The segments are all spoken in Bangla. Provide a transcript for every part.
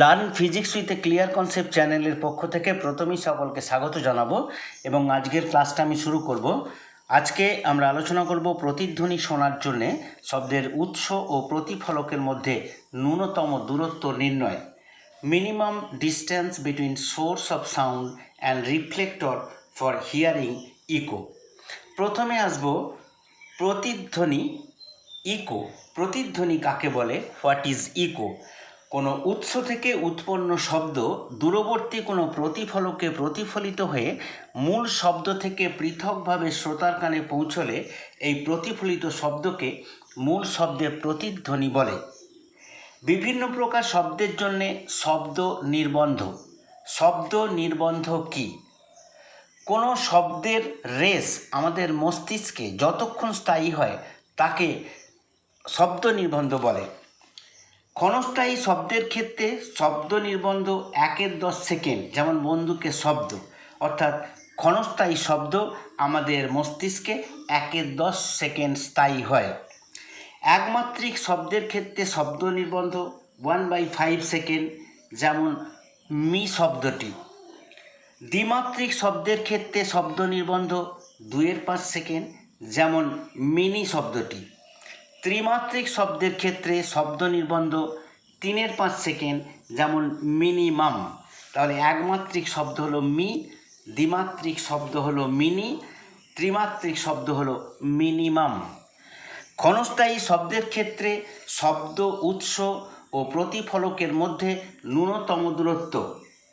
Learn physics with a clear concept চ্যানেলের পক্ষ থেকে প্রথমেই সকলকে স্বাগত জানাব এবং আজকের ক্লাসটা আমি শুরু করব। আজকে আমরা আলোচনা করব প্রতিধ্বনি শোনার জন্যে শব্দের উৎস ও প্রতিফলকের মধ্যে ন্যূনতম দূরত্ব নির্ণয়। Minimum distance between source of sound and reflector for hearing echo. প্রথমে আসব প্রতিধ্বনি ইকো। প্রতিধ্বনি কাকে বলে? What is echo? কোনো উৎস থেকে উৎপন্ন শব্দ দূরবর্তী কোনো প্রতিফলকে প্রতিফলিত হয়ে মূল শব্দ থেকে পৃথকভাবে শ্রোতার কানে পৌঁছলে এই প্রতিফলিত শব্দকে মূল শব্দের প্রতিধ্বনি বলে। বিভিন্ন প্রকার শব্দের জন্যে শব্দ নির্বন্ধ। শব্দ নির্বন্ধ কী? কোনো শব্দের রেস আমাদের মস্তিষ্কে যতক্ষণ স্থায়ী হয় তাকে শব্দ নির্বন্ধ বলে। ক্ষণস্থায়ী শব্দের ক্ষেত্রে শব্দ নির্বন্ধ একের দশ সেকেন্ড, যেমন বন্দুকে শব্দ। অর্থাৎ ক্ষণস্থায়ী শব্দ আমাদের মস্তিষ্কে একের দশ সেকেন্ড স্থায়ী হয়। একমাত্রিক শব্দের ক্ষেত্রে শব্দ নির্বন্ধ ওয়ান বাই ফাইভ সেকেন্ড, যেমন মি শব্দটি। দ্বিমাত্রিক শব্দের ক্ষেত্রে শব্দ নির্বন্ধ দুয়ের পাঁচ সেকেন্ড, যেমন মিনি শব্দটি। ত্রিমাত্রিক শব্দের ক্ষেত্রে শব্দ নির্বন্ধ তিনের পাঁচ সেকেন্ড যেমন মিনিমাম। তাহলে একমাত্রিক শব্দ হলো মি, দ্বিমাত্রিক শব্দ হলো মিনি, ত্রিমাত্রিক শব্দ হলো মিনিমাম। ক্ষণস্থায়ী শব্দের ক্ষেত্রে শব্দ উৎস ও প্রতিফলকের মধ্যে ন্যূনতম দূরত্ব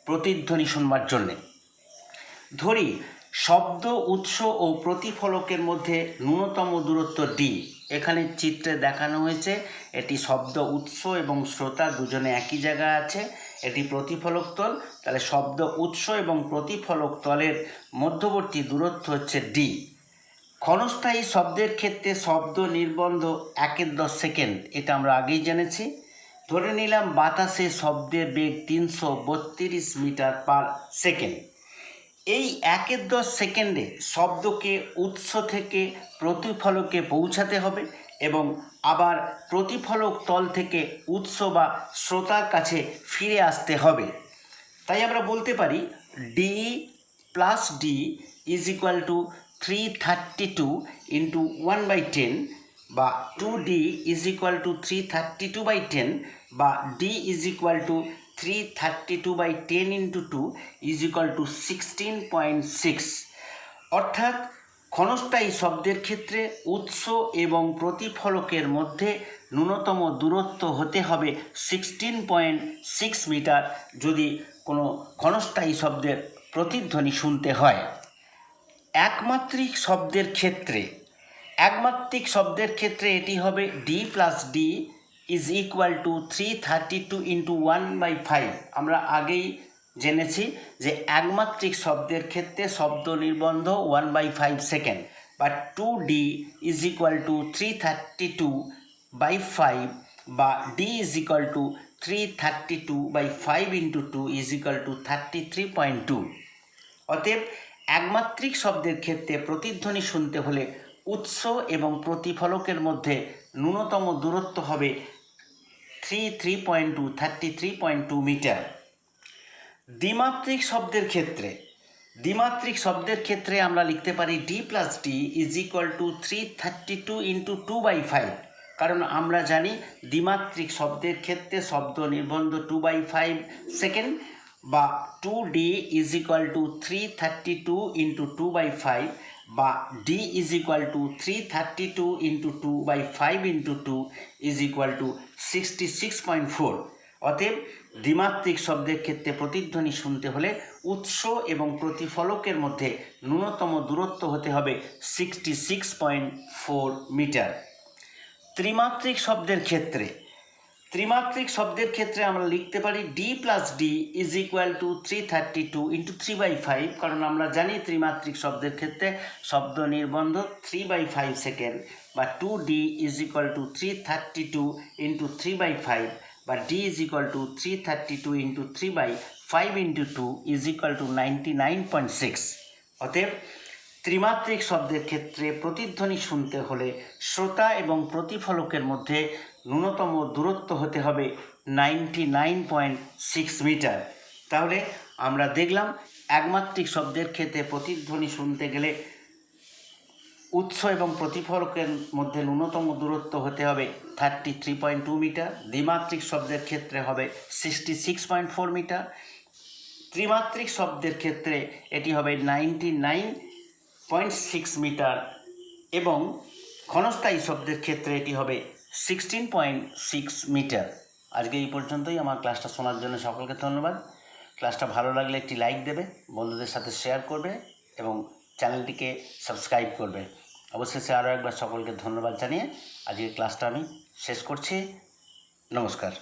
প্রতিধ্বনি শুনবার জন্যে। ধরি, শব্দ উৎস ও প্রতিফলকের মধ্যে ন্যূনতম দূরত্ব ডি। এখানে চিত্রে দেখানো হয়েছে, এটি শব্দ উৎস এবং শ্রোতা দুজনে একই জায়গায় আছে, এটি প্রতিফলক তল। তাহলে শব্দ উৎস এবং প্রতিফলক তলের মধ্যবর্তী দূরত্ব হচ্ছে ডি ক্ষণস্থায়ী শব্দের ক্ষেত্রে শব্দ নির্বন্ধ একের দশ সেকেন্ড, এটা আমরা আগেই জেনেছি। ধরে নিলাম বাতাসে শব্দের বেগ তিনশো বত্রিশ মিটার পার সেকেন্ড। এই একের দশ সেকেন্ডে শব্দকে উৎস থেকে প্রতিফলকে পৌঁছাতে হবে এবং আবার প্রতিফলক তল থেকে উৎস বা শ্রোতার কাছে ফিরে আসতে হবে। তাই আমরা বলতে পারি D plus D is equal to three thirty two into one by ten বা two D is equal to three thirty two by ten বা D is equal to three thirty two by ten into two is equal to sixteen point six অর্থাৎ ক্ষণস্থায়ী শব্দের ক্ষেত্রে উৎস এবং প্রতিফলকের মধ্যে ন্যূনতম দূরত্ব হতে হবে সিক্সটিন পয়েন্ট সিক্স মিটার যদি কোনো ক্ষণস্থায়ী শব্দের প্রতিধ্বনি শুনতে হয়। একমাত্রিক শব্দের ক্ষেত্রে, একমাত্রিক শব্দের ক্ষেত্রে এটি হবে D plus D is equal to three thirty two into one by five আমরা আগেই জেনেছি যে একমাত্রিক শব্দের ক্ষেত্রে শব্দ নির্বন্ধ ওয়ান বাই ফাইভ সেকেন্ড বা two D is equal to three thirty two by five বা D is equal to three thirty two by five into two is equal to thirty three point two অতএব একমাত্রিক শব্দের ক্ষেত্রে প্রতিধ্বনি শুনতে হলে উৎস এবং প্রতিফলকের মধ্যে ন্যূনতম দূরত্ব হবে three three point two thirty three point two metre দ্বিমাত্রিক শব্দের ক্ষেত্রে, দ্বিমাত্রিক শব্দের ক্ষেত্রে আমরা লিখতে পারি D plus D is equal to three thirty two into two by five কারণ আমরা জানি দ্বিমাত্রিক শব্দের ক্ষেত্রে শব্দ নির্বন্ধ টু বাই ফাইভ সেকেন্ড বা two D is equal to three thirty two into two by five বা D is equal to three thirty two into two by five into two is equal to sixty six point four অতএব দ্বিমাত্রিক শব্দের ক্ষেত্রে প্রতিধ্বনি শুনতে হলে উৎস এবং প্রতিফলকের মধ্যে ন্যূনতম দূরত্ব হতে হবে sixty six point four metre ত্রিমাত্রিক শব্দের ক্ষেত্রে ত্রিমাত্রিক শব্দের ক্ষেত্রে আমরা লিখতে পারি D plus D is equal to three thirty two into three by five কারণ আমরা জানি ত্রিমাত্রিক শব্দের ক্ষেত্রে শব্দ নির্বন্ধ থ্রি বাই ফাইভ সেকেন্ড বা two D is equal to three thirty two into three by five বা D is equal to three thirty two into three by five into two is equal to ninety nine point six অতএব ত্রিমাত্রিক শব্দের ক্ষেত্রে প্রতিধ্বনি শুনতে হলে শ্রোতা এবং প্রতিফলকের মধ্যে ন্যূনতম দূরত্ব হতে হবে ninety nine point six metre. তাহলে আমরা দেখলাম একমাত্রিক শব্দের ক্ষেত্রে প্রতিধ্বনি শুনতে গেলে উৎস এবং প্রতিফলকের মধ্যে ন্যূনতম দূরত্ব হতে হবে thirty three point two metre. দ্বিমাত্রিক শব্দের ক্ষেত্রে হবে sixty six point four metre. ত্রিমাত্রিক শব্দের ক্ষেত্রে এটি হবে ninety nine point six metre এবং ক্ষণস্থায়ী শব্দের ক্ষেত্রে এটি হবে সিক্সটিন পয়েন্ট সিক্স মিটার। আজকে এই পর্যন্তই। আমার ক্লাসটা শোনার জন্য সকলকে ধন্যবাদ। ক্লাসটা ভালো লাগলে একটি লাইক দেবে, বন্ধুদের সাথে শেয়ার করবে এবং চ্যানেলটিকে সাবস্ক্রাইব করবে। অবশেষে আরও একবার সকলকে ধন্যবাদ জানিয়ে আজকের ক্লাসটা আমি শেষ করছি। নমস্কার।